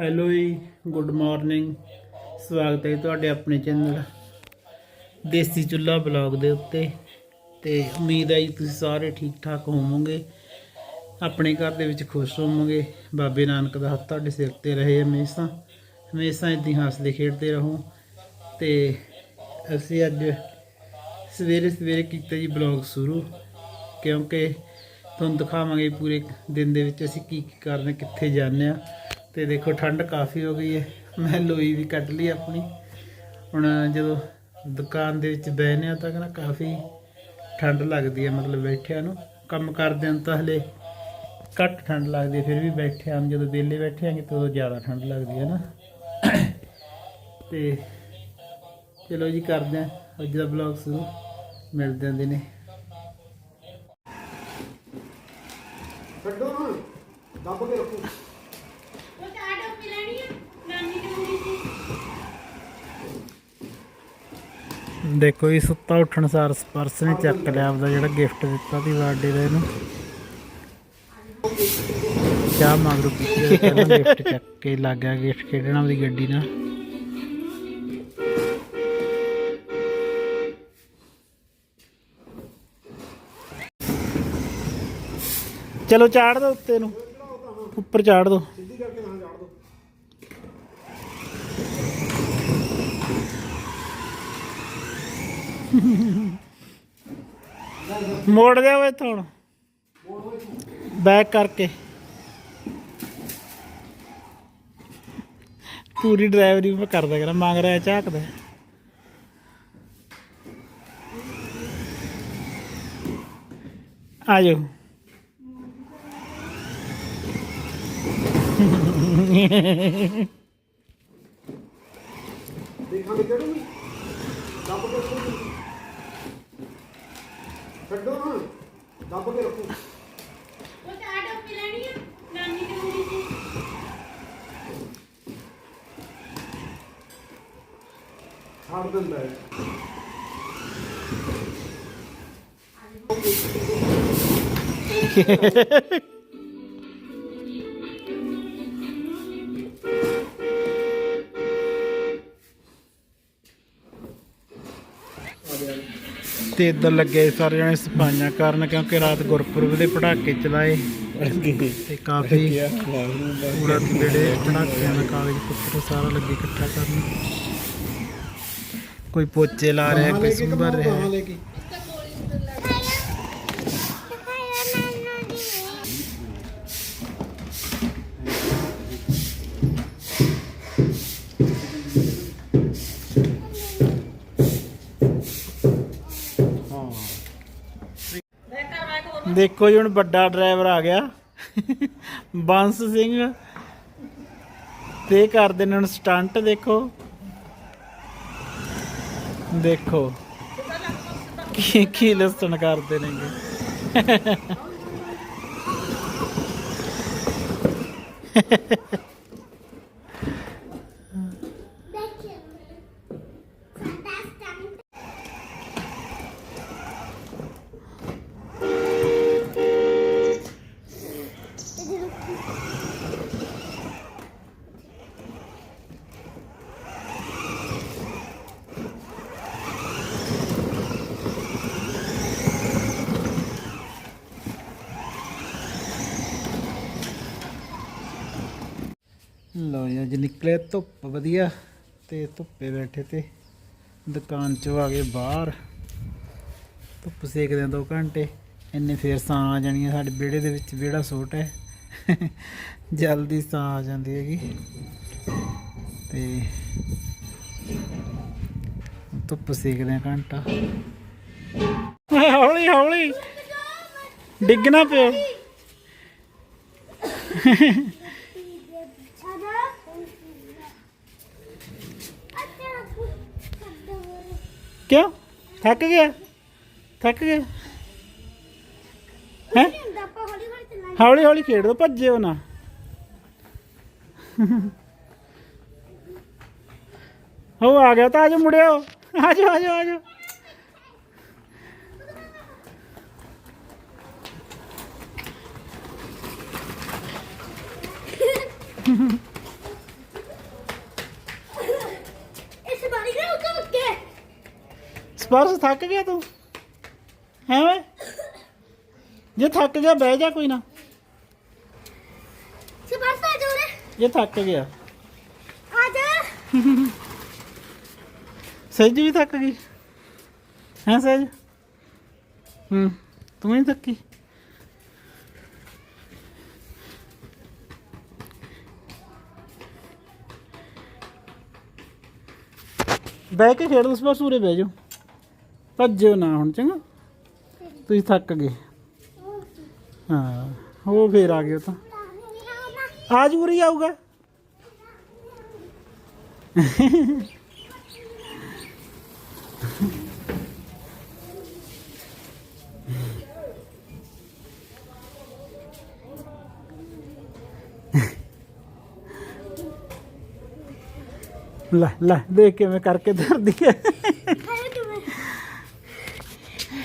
Hello ਜੀ, good morning. ਸਵਾਗਤ ਹੈ ਤੁਹਾਡੇ ਆਪਣੇ ਚੈਨਲ ਦੇਸੀ ਚੁੱਲ੍ਹਾ ਬਲੌਗ ਦੇ ਉੱਤੇ। ਤੇ ਉਮੀਦ ਹੈ ਜੀ ਤੁਸੀਂ ਸਾਰੇ ਠੀਕ ਠਾਕ ਹੋਵੋਗੇ। ਆਪਣੇ ਘਰ ਦੇ ਵਿੱਚ ਖੁਸ਼ ਹੋਵੋਗੇ। ਬਾਬੇ ਨਾਨਕ ਦਾ ਹੱਥ ਤੁਹਾਡੇ ਸਿਰ ਤੇ ਰਹੇ ਹਮੇਸ਼ਾ। ਹਮੇਸ਼ਾ ਇਦਾਂ ਹੀ ਹੱਸਦੇ ਖੇਡਦੇ ਰਹੋ। ਤੇ ਅਸੀਂ ਅੱਜ ਸਵੇਰੇ ਸਵੇਰੇ ਕੀਤਾ ਜੀ ਬਲੌਗ ਸ਼ੁਰੂ। ਕਿਉਂਕਿ ਤੁਹਾਨੂੰ ਦਿਖਾਵਾਂਗੇ ਪੂਰੇ ਦਿਨ ਦੇ ਵਿੱਚ ਅਸੀਂ ਕੀ ਕੀ ਕਰਦੇ ਕਿੱਥੇ ਜਾਂਦੇ ਆ ਤੇ ਦੇਖੋ ਠੰਡ ਕਾਫੀ ਹੋ ਗਈ ਹੈ। ਮੈਂ ਲੋਈ ਵੀ ਕੱਢ ਲਈ ਆਪਣੀ। ਹੁਣ ਜਦੋਂ ਦੁਕਾਨ ਦੇ ਵਿੱਚ ਬਹਿਨੇ ਆ ਤਾਂ ਕਹਿੰਦਾ ਕਾਫੀ ਠੰਡ ਲੱਗਦੀ ਹੈ, ਮਤਲਬ ਬੈਠਿਆਂ ਨੂੰ। ਕੰਮ ਕਰਦੇ ਹਾਂ ਤਾਂ ਹਲੇ ਘੱਟ ਠੰਡ ਲੱਗਦੀ ਹੈ, ਫਿਰ ਵੀ ਬੈਠਿਆਂ ਨੂੰ ਜਦੋਂ ਵਿਹਲੇ ਬੈਠੇ ਆਂਗੇ ਤਾਂ ਉਦੋਂ ਜ਼ਿਆਦਾ ਠੰਡ ਲੱਗਦੀ ਹੈ ਨਾ। ਤੇ ਚਲੋ ਜੀ ਕਰਦੇ ਹਾਂ। ਅੱਜ ਦਾ ਬਲੌਗ ਸ਼ੁਰੂ। ਮਿਲਦੇ ਹਾਂ ਦਿਨੇ। ਛੱਡੋ ਨਾ ਦੱਬ ਕੇ ਰੱਖੋ ਉਹ ਚਾਹ ਟੋਪੀ ਲੈਣੀ ਆ ਨਾਨੀ ਨੇ ਮੁੰਡੀ ਸੀ ਦੇਖੋ ਜੀ, ਸੁੱਤਾ ਉੱਠਣ ਸਾਰ ਸਪਰਸ ਨੇ ਚੱਕ ਲਿਆ, ਆਪਦਾ ਜਿਹੜਾ ਗਿਫਟ ਦਿੱਤਾ ਸੀ ਬਰਥਡੇ ਦਾ ਇਹਨੂੰ। ਚਾਹ ਮਗਰੋਂ ਪੀਤੀ ਪਹਿਲਾਂ ਗਿਫਟ ਚੱਕ ਕੇ ਲੱਗ ਗਿਆ ਗਿਫਟ ਖੇਡਣਾ ਉਹਦੀ ਗੱਡੀ ਨਾਲ। ਚਲੋ ਚਾੜ ਦੋ ਉੱਤੇ ਨੂੰ, ਉੱਪਰ ਚਾੜ ਦੋ ਸਿੱਧੀ ਕਰਕੇ ਨਾ ਝਾੜ ਦੋ ਮੋੜ ਦੇ ਓਏ ਇੱਥੋਂ ਹੁਣ। ਬੈਕ ਕਰਕੇ। ਪੂਰੀ ਡਰਾਈਵਰੀ ਮੈਂ ਕਰਦਾ ਕਰਾਂ, ਮੰਗ ਰਿਹਾ ਝਾਕਦਾ ਆ ਜਾਓ। ਦੇਖਾਂਗੇ ਚੜੂਗੀ ਛੱਡੋ ਨਾ। ਦੱਬ ਕੇ ਰੱਖੋ। ਉਹ ਚਾਹ ਟੋਪੀ ਲੈਣੀ ਆ ਨਾਨੀ ਨੇ ਮੁੰਡੀ ਸੀ ਛੱਡ ਦਿੰਦਾ ਹੈ ਤੇ ਇੱਧਰ ਲੱਗੇ ਸਾਰੇ ਜਣੇ ਸਫਾਈਆਂ ਕਰਨ ਕਿਉਂਕਿ ਰਾਤ ਗੁਰਪੁਰਬ ਦੇ ਪੜਾਕੇ ਚਲਾਏ। ਤੇ ਕਾਫੀ ਪੂਰਾ ਜਿਹੜੇ ਪੜਾਕਿਆਂ ਦਾ ਕਾਗਜ਼ ਪੱਤਰ ਸਾਰਾ ਲੱਗੇ ਇਕੱਠਾ ਕਰਨ। ਕੋਈ ਪੋਚੇ ਲਾ ਰਿਹਾ, ਕੋਈ ਸੁੰਬਰ ਰਿਹਾ। ਦੇਖੋ ਜੀ, ਹੁਣ ਵੱਡਾ ਡਰਾਈਵਰ ਆ ਗਿਆ। ਬੰਸ ਸਿੰਘ। ਤੇ ਕਰਦੇ ਨੇ ਹੁਣ ਸਟੰਟ, ਦੇਖੋ। ਦੇਖੋ। ਕੀ ਕੀ ਲਸਣ ਕਰਦੇ ਨੇਗੇ। ਲਓ ਜੀ, ਅੱਜ ਨਿਕਲੇ ਧੁੱਪ ਵਧੀਆ ਤੇ ਧੁੱਪੇ ਬੈਠੇ ਤੇ ਦੁਕਾਨ ਚੋਂ ਆ ਗਏ ਬਾਹਰ। ਧੁੱਪ ਸੇਕਦੇ ਆ 2 ਘੰਟੇ, ਇੰਨੇ ਫੇਰ ਸਾਂ ਆ ਜਾਣੀਆਂ, ਸਾਡੇ ਵਿਹੜੇ ਦੇ ਵਿੱਚ ਵਿਹੜਾ ਸੋਟ ਹੈ। ਜਲਦੀ ਸਾਂ ਆ ਜਾਂਦੀ ਹੈਗੀ। ਤੇ ਧੁੱਪ ਸੇਕਦੇ ਆ ਘੰਟਾ। ਹੌਲੀ ਹੌਲੀ। ਡਿੱਗਣਾ ਪਿਓ ਕਿਉਂ ਥੱਕ ਗਿਆ ਥੱਕ ਗਿਆ ਹੈ ਹੌਲੀ ਹੌਲੀ ਖੇਡ ਦੋ ਭੱਜਿਓ ਨਾ ਹੋ ਆ ਗਿਆ ਤਾਂ ਆਜੋ ਮੁੜਿਓ ਆਜੋ ਆਜੋ ਆਜੋ ਸਪਰਸ਼ ਥੱਕ ਗਿਆ ਤੂੰ? ਹੈ? ਓਏ ਜੇ ਥੱਕ ਗਿਆ ਬਹਿ ਜਾ ਕੋਈ ਨਾ। ਸਪਰਸ ਆ ਜੋਰੇ ਜੇ ਥੱਕ ਗਿਆ। ਆ ਜਾ। ਸਹਿਜ ਵੀ ਥੱਕ ਗਈ। ਹੈ ਸਹਿਜ? ਹੂੰ ਤੂੰ ਨਹੀਂ ਥੱਕੀ? ਬਹਿ ਕੇ ਖੇਡ ਲਓ ਬਸ ਉਰੇ ਬਹਿ ਜਾਓ। ਭੱਜਿਓ ਨਾ ਹੁਣ, ਚੰਗਾ? ਤੁਸੀਂ ਥੱਕ ਗਏ। ਹਾਂ, ਉਹ ਫੇਰ ਆ ਗਿਆ ਤਾਂ। ਆ ਜੂਰੀ ਆਊਗਾ? ਲੈ ਲੈ, ਦੇਖ ਕਿਵੇਂ ਕਰਕੇ ਦਰਦੀ ਹੈ ਅਰੇ ਤੂੰ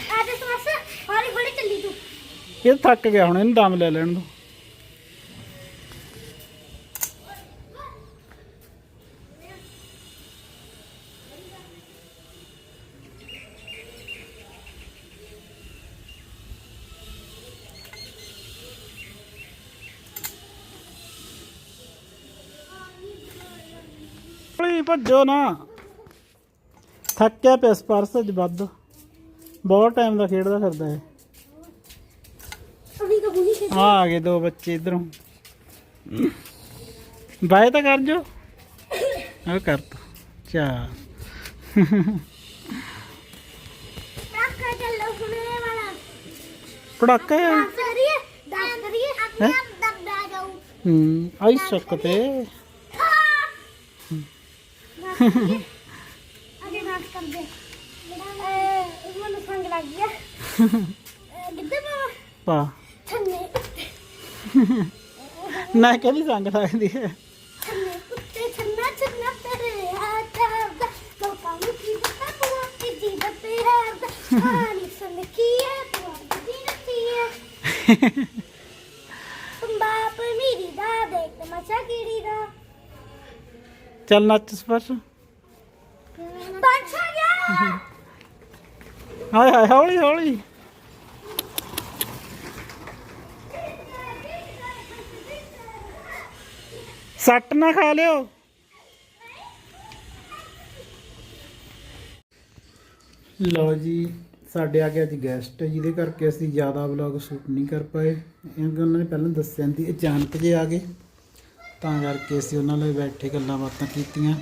ਆ ਜਾ ਸਪਰਸ ਹੌਲੀ ਹੌਲੀ ਚੱਲੀ ਤੂੰ ਇਹ ਥੱਕ ਗਿਆ ਹੁਣ, ਇਹਨੂੰ ਦਮ ਲੈ ਲੈਣ ਦੋ। ਭੱਜੋ ਨਾ। ਥੱਕਿਆ ਪਿਆ ਸਪਰਸ ਅੱਜ ਵੱਧ। ਬਹੁਤ ਟਾਈਮ ਦਾ ਖੇਡਦਾ ਫਿਰਦਾ ਹੈ ਆ ਆ ਗਏ ਦੋ ਬੱਚੇ ਇਧਰੋਂ। ਬਾਏ ਤਾਂ ਕਰ ਜੋ। ਆ ਕਰ ਤੋ। ਚਾ ਚੱਲੋ ਵਾਲਾ। ਪੜਾਕਾ ਹੈ। ਦੱਸ ਕਰੀਏ ਦੱਸ ਕਰੀਏ ਆਪਣੇ ਆਪ ਦਬਦਾ ਜਾਊ। ਹੂੰ ਆਈ ਸਕਤੇ ਅਜੇ ਨਾਚ ਕਰਦੇ। ਇਹ ਮੈਨੂੰ ਸੰਗ ਲੱਗ ਗਿਆ। ਕਿੱਦਾਂ ਬਾਬਾ ਪਾ। ਥੰਨੇ ਨਾ ਕਹਿੰਦੀ ਸੰਗ ਲੱਗਦੀ ਹੈ। ਬਾਪ ਮੇਰੀ ਦਾ ਦੇਖ ਤਮਾਸ਼ਾ ਕੀੜੀ ਦਾ। ਚੱਲ ਨੱਚ ਸਪਰਸ਼ ਆ ਗਿਆ। ਹਾਏ ਹਾਏ ਹੌਲੀ ਹੌਲੀ। ਸੱਟ ਨਾ ਖਾ ਲਿਓ। ਲਓ ਜੀ, ਸਾਡੇ ਆ ਕੇ ਅੱਜ ਗੈਸਟ ਜਿਹਦੇ ਕਰਕੇ ਅਸੀਂ ਜ਼ਿਆਦਾ ਵਲੌਗ ਸ਼ੂਟ ਨਹੀਂ ਕਰ ਪਾਏ। ਕਿਉਂਕਿ ਉਹਨਾਂ ਨੇ ਪਹਿਲਾਂ ਦੱਸਿਆ ਸੀ ਅਚਾਨਕ ਜੇ ਆ ਗਏ। ਤਾਂ ਕਰਕੇ ਅਸੀਂ ਉਹਨਾਂ ਨਾਲ ਬੈਠੇ ਗੱਲਾਂ ਬਾਤਾਂ ਕੀਤੀਆਂ।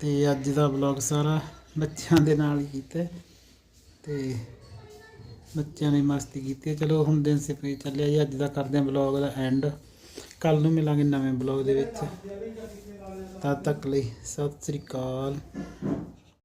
ਤੇ ਅੱਜ ਦਾ ਵਲੌਗ ਸਾਰਾ ਬੱਚਿਆਂ ਦੇ ਨਾਲ ਕੀਤਾ ਹੈ। ਤੇ ਬੱਚਿਆਂ ਨੇ ਮਸਤੀ ਕੀਤੀ ਚਲੋ ਹੁਣ ਦਿਨ ਸਿਪਰੇ ਚੱਲਿਆ ਜੀ, ਅੱਜ ਦਾ ਕਰਦੇ ਹਾਂ ਵਲੌਗ ਦਾ ਐਂਡ ਕੱਲ ਨੂੰ ਮਿਲਾਂਗੇ ਨਵੇਂ ਵਲੌਗ ਦੇ ਵਿੱਚ। ਤਦ ਤੱਕ ਲਈ ਸਤਿ ਸ੍ਰੀ ਅਕਾਲ।